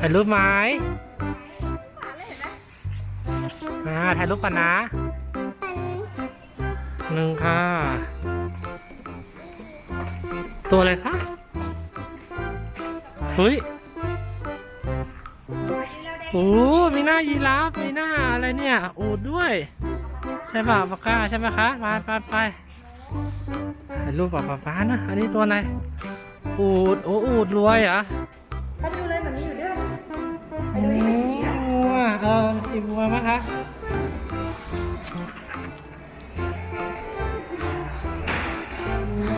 ถ่ายรูปไหมอ่าถ่ายรูปกันนะหนึ่งค่ะ ตัวอะไรคะเฮ้ยโอ้มีหน้ายีราฟ มีหน้าอะไรเนี่ย อูดด้วย ใช่ป่ะปากกาใช่ไหมคะ ไปไปไปถ่ายรูปกับป๊าป๊านะ อันนี้ตัวอะไรอูด โอ้ อูดรวยเหรอไปดูเลยแบบนี้อยู่ด้ วยไปดูดิวัวเออสีบัวมั้งคะ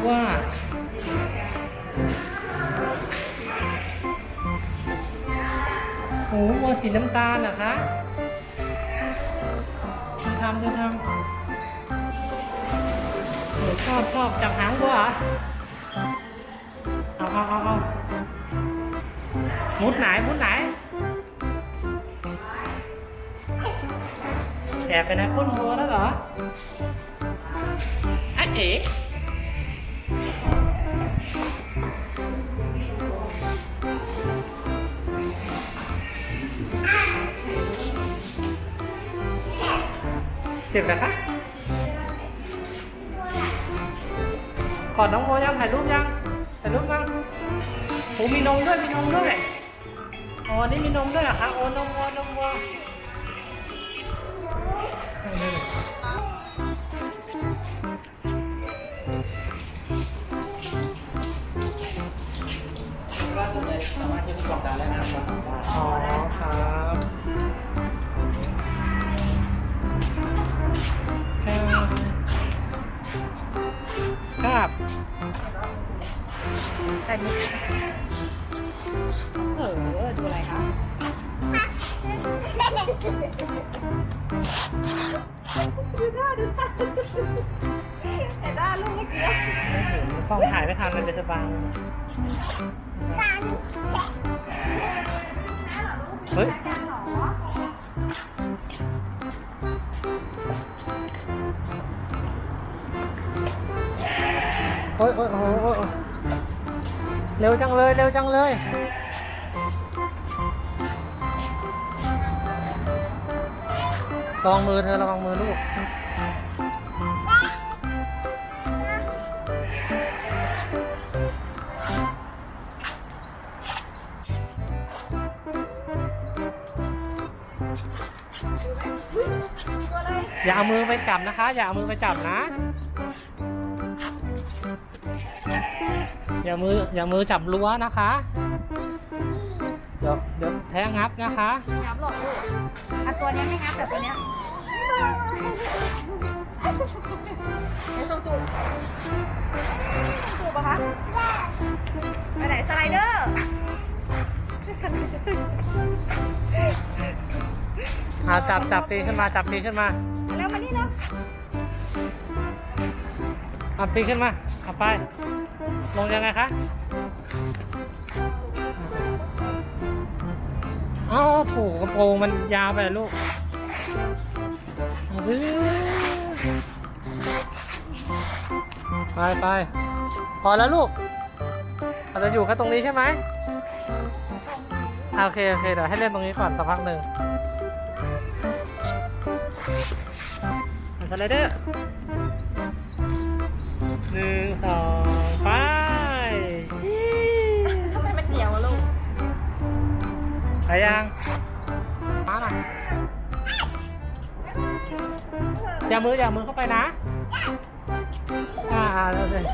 วัวโอ้วัวสีน้ำตาลเหรอคะดูทำดูทำโอ้ชอบชอบจับหางวัวเหรอเอาเอาเอาเอามุดไหนมุดไหน แอบไปนะก้นวัวแล้วเหรออะเอ๋เจ็บนะคะกอดน้องโมยังถ่ายรูปยังถ่ายรูปยังโอ้มีนมด้วยมีนมด้วยอ๋อนี่มีนมด้วยเหรอคะโอ้นมวัวนมวัวามารถใช้ผู้ประกอบการและงานรับได้อ๋อครับครับแต่นี่เออดูอะไรคะ กล้องถ่ายไม่ทันเลยจะบังเฮ้ยโอ้ยโอ้ยโอ้ยโอ้ยโอ้ยเร็วจังเลย เร็วจังเลย ระวังมือเธอระวังมือลูก อย่าเอามือไปจับนะคะ อย่าเอามือไปจับนะ อย่ามืออย่ามือจับรั้วนะคะ เดี๋ยวเดี๋ยวแท้งับนะคะงับหลอกลูกอะตัวเนี้ยไม่งับแต่ตัวเนี้ยไอ้ตรงจูบจูบปะคะไปไหนสไลเดอร์ อ่าจับจับปีนขึ้นมาจับปีนขึ้นมาแล้วมานี่เนาะเอาปีนขึ้นมาเอาไป ลงยังไงคะเอ้าวถูกกระโปรงมันยาวไปเหรอลูกอื้อไปไปพอแล้วลูกเราจะอยู่แค่ตรงนี้ใช่ไหมอ่าโอเค โอเค เดี๋ยวให้เล่นตรงนี้ก่อนสักพักหนึ่ง สไลเดอร์หนึ่งสองไปทำไมมันเหนียวอะลูกไปยังมาหน่อยอย่ามืออย่ามือเข้าไปนะอ่าแล้วเลย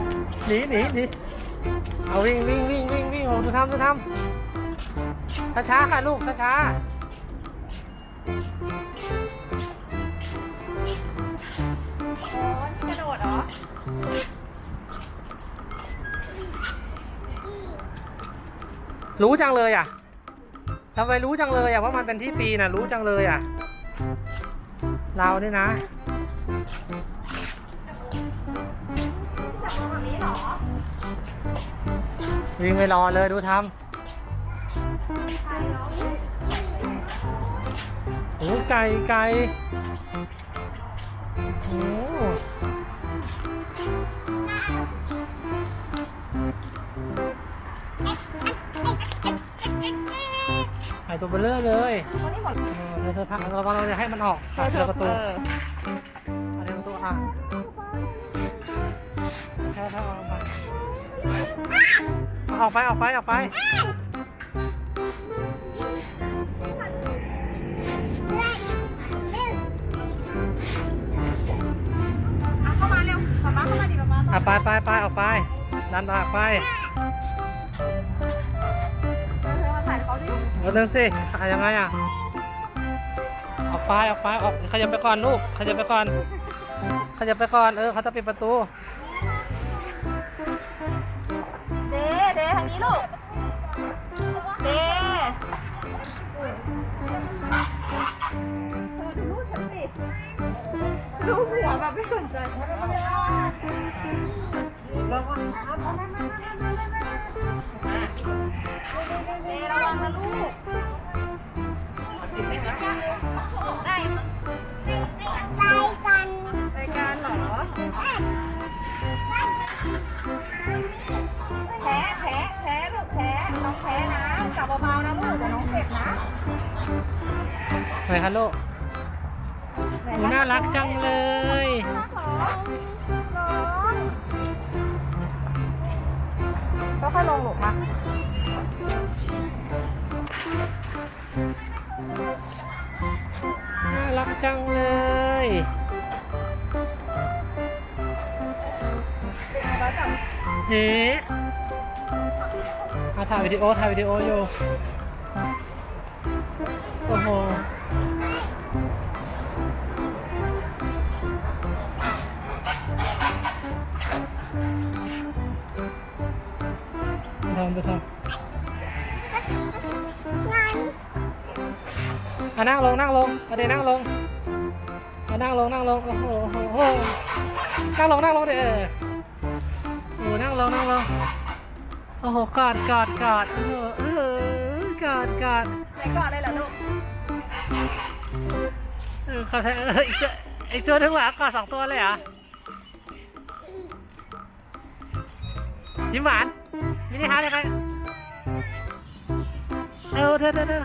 หนีหนีหนีเอาวิ่งวิ่งวิ่งวิ่งวิ่งโอ้ดูทำดูทำช้าช้าๆค่ะลูกช้าช้า รู้จังเลยอะทำไมรู้จังเลยอะว่ามันเป็นที่ปีน่ะรู้จังเลยอะ เราเนี่ยนะวิ่งไม่รอเลยดูทำโอ้ไก่ไก่โอ้ ตัวเบลเลอร์เลยวันนี้หมดเออเธอเธอพักเราเราจะให้มันออกเธอเธเธออประตูเออเอาเธอประตูอะแค่ถ้าเอาออกไปออกไปออกไปออกไปอะเข้ามาเร็วป๊าป๊าเข้ามาดิป๊าป๊าอะไปไปไปออกไปดันออกไป เอาเดินสิอะยังไงอะออกไปออกไปออกขยับไปก่อนลูกขยับไปก่อนขยับไปก่อนเออเขาจะปิดประตู เดเดทางนี้ลูก เดลูกฉันสิลูกหัวแบบไม่สนใจ ดระวังนะลูกได้รายการเหรอ แพ้แพ้แพ้ลูกแพ้น้องแพ้นะจับเบาๆนะลูกเดี๋ยวน้องเจ็บนะ ไหนคะลูกหนูน่ารักจังเลย ก็ค่อยลงหลุมมา น่ารักจังเลยเฮ้มาถ่ายวิดีโอถ่ายวิดีโออยู่โอ้โหทำไปทำ อะนั่งลงนั่งลงเอาเดี๋ยวนั่งลงเอานั่งลงนั่งลงโอ้โหโอ้โหนั่งลงนั่งลงเดี๋ยวเออโอ้โหนั่งลงนั่งลงโอ้โหกอดกอดกอดเออเออกอดกอดไหนก่อนเลยเหรอลูกเออเขาใช้เอออีกตัวอีกตัวถึงหลังกอดสองตัวเลยเหรอยิ้มหวานมินิฮาร์ดเลยไปเออเธอเธอเธอ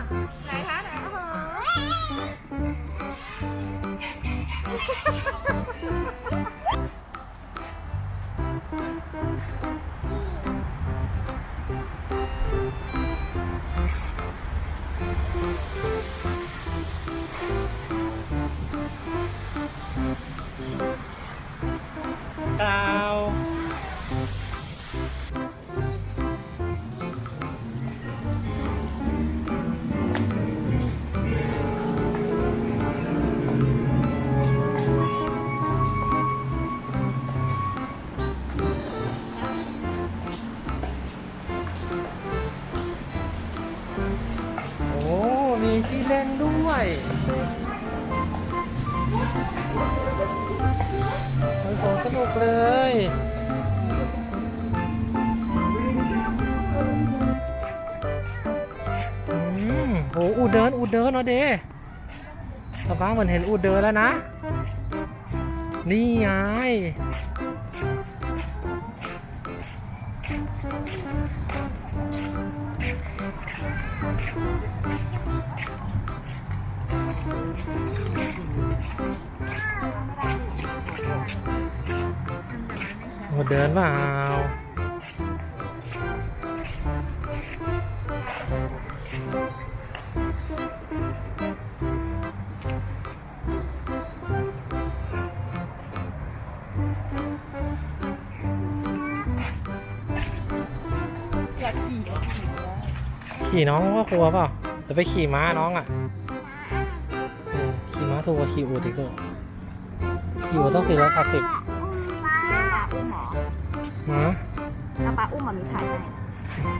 Ha ha ha ha! เดินอูดเนาะเดป้าป้าเหมือนเห็นอูดเดินแล้วนะ นี่ไงอูดเดินเปล่า ขี่น้องก็กลัวเปล่าจะไปขี่ม้าน้องอะเออขี่ม้าถูกกว่าขี่อูดอีกลูกขี่อูดต้องสี่ร้อยแปดสิบปลาอุ้มหมอมาถ้าปลาอุ้มมันมีถ่ายให้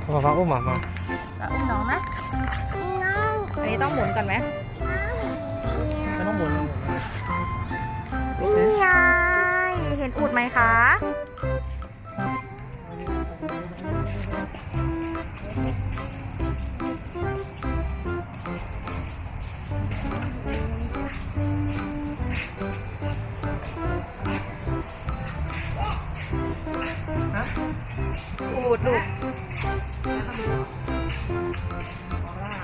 โทรฟ้าอุ้มหมามาปลาอุ้มน้องนะอันนี้ต้องหมุนก่อนไหมไม่ต้องหมุนนี่ไงเห็นอูดไหมคะ ดลูก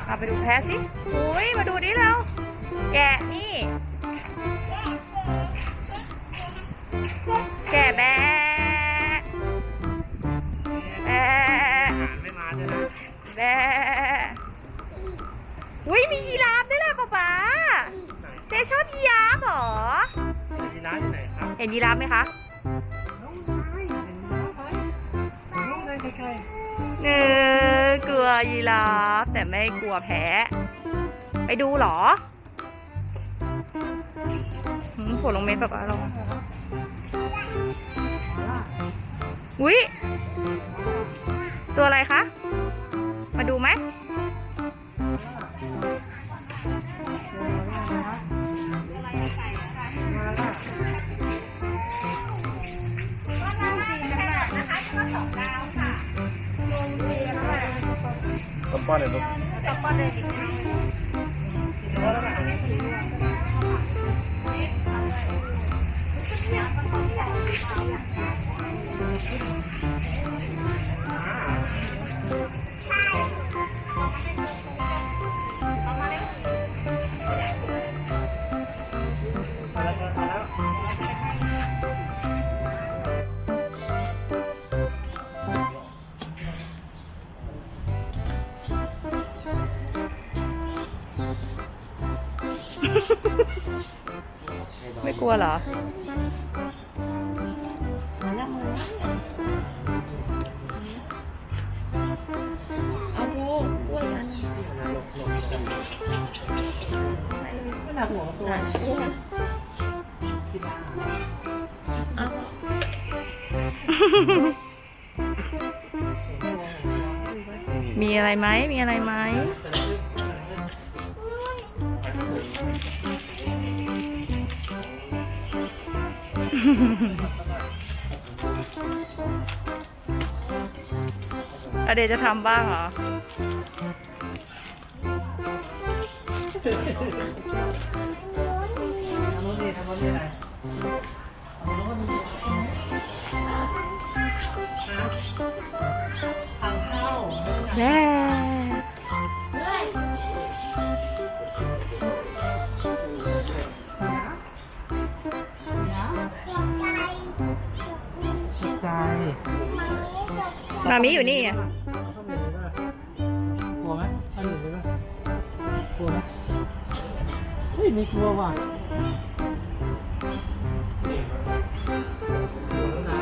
ป๊าไปดูแพะสิอุ้ยมาดูดิเราแกะนี่ แกะแบะแบะอาหารไม่มาด้วยนะแบะอุ้ยมียีราฟด้วยล่ะป๊าป๊าไหนเจ๊ชอบยีราฟเหรอยีราฟที่ไหนครับ เห็นยีราฟไหมคะ เออกลัวยีราฟแต่ไม่กลัวแพ้ ไปดูเหรอผลลงเม็ดแบบว่าลงอุ้ยตัวอะไรคะ มาดูไหม ต้น ไม่กลัวเหรอเอาดูกล้วยอันหลบหลบกันไม่น่าห่วงตัวกีฬาเอามีอะไรไหมมีอะไรไหม อเดจะทำบ้างเหรอทำ มามิอยู่นี่ไง กลัวไหมอันหนึ่งเลยไหมกลัวไหมเฮ้ยไม่กลัวว่ะ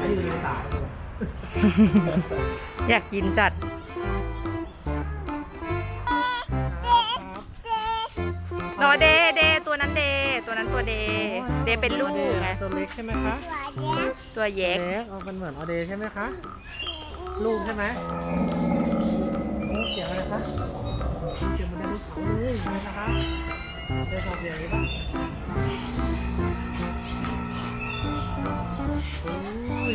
ไอ้อยู่ในสายอยากกินจัด โนเดเดตัวนั้นเด ตัวนั้นตัวเด เดเป็นลูกไง ตัวเล็กใช่ไหมคะตัวเย็กเล็กเอาเป็นเหมือนออเดย์ใช่ไหมคะ ลูกใช่ไหมเสียงอะไรคะเสียงมันได้ลูกสาวเลยใช่ไหมคะได้ฟังเสียงนี้ปะโอ้ย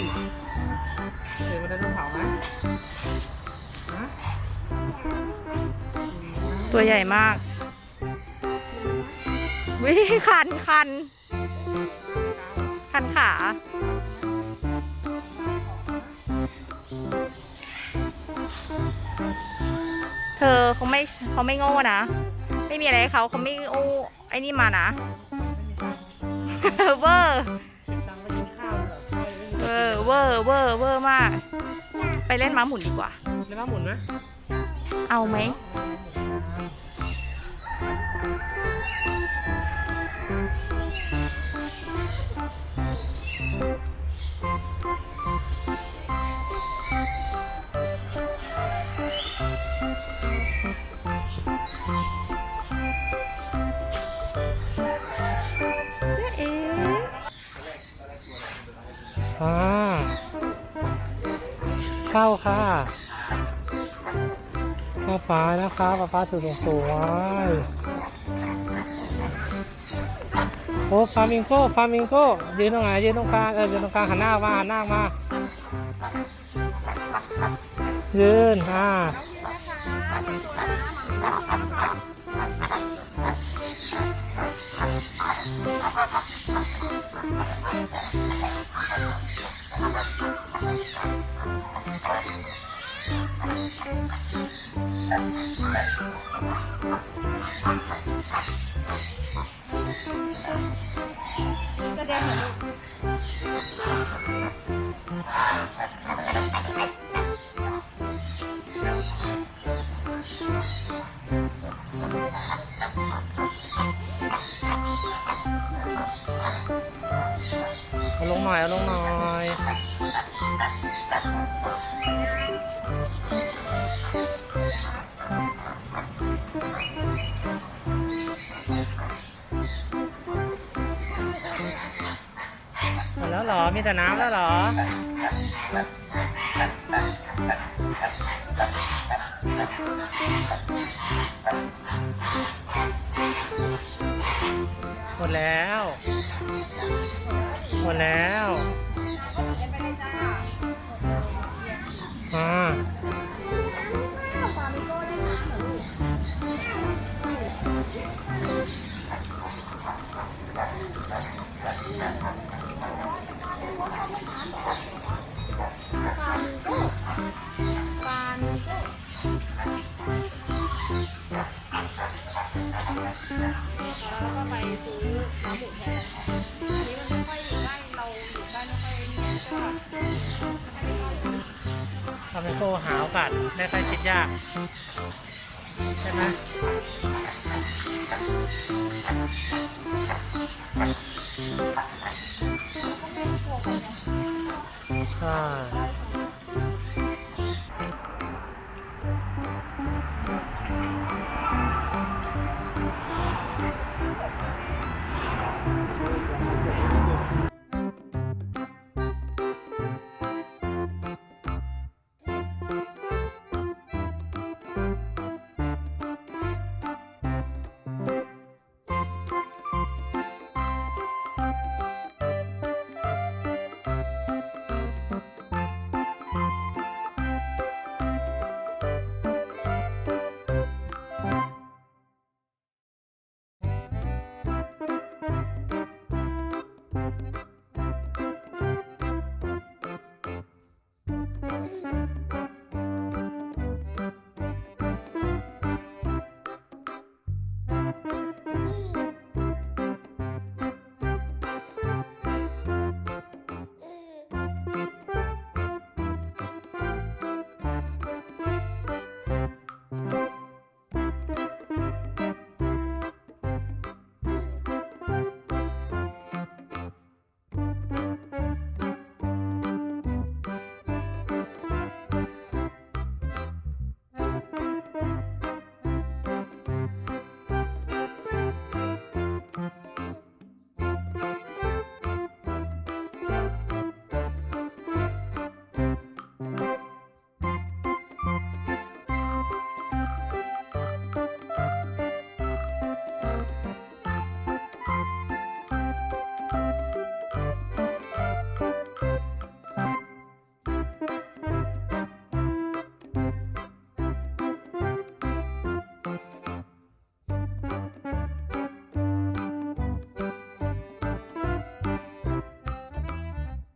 เสียงมันได้ลูกสาวไหมตัวใหญ่มาก วิคันคัน คันขา อเขาไม่เขาไม่โง่นะ ไม่มีอะไรให้เขาเขาไม่โอ้ไอ้นี่มานะเวอร์เก็บตังค์ไปกินข้าวเลยเหรอเออเวอร์เวอร์เวอร์มาก ไปเล่นม้าหมุนดีกว่าเล่นม้าหมุนไหมเอาไหม ข้าค่ะข้าฟ้านะคะป้าป้าสูงสูงๆไว้โอ้ฟามิงโก้ฟามิงโก้ยืนตรงไหนยืนตรงกลางเออยืนตรงกลางหันหน้ามาหันหน้ามายืนอ่า กระเด็นเหรอลูกเอาลงหน่อยเอาลงหน่อย มีแต่น้ำแล้วเหรอ หมดแล้ว หมดแล้วอ่า ทำให้โซ่หาโอกาสได้ใกล้ชิดยาก ใช่ไหม ใช่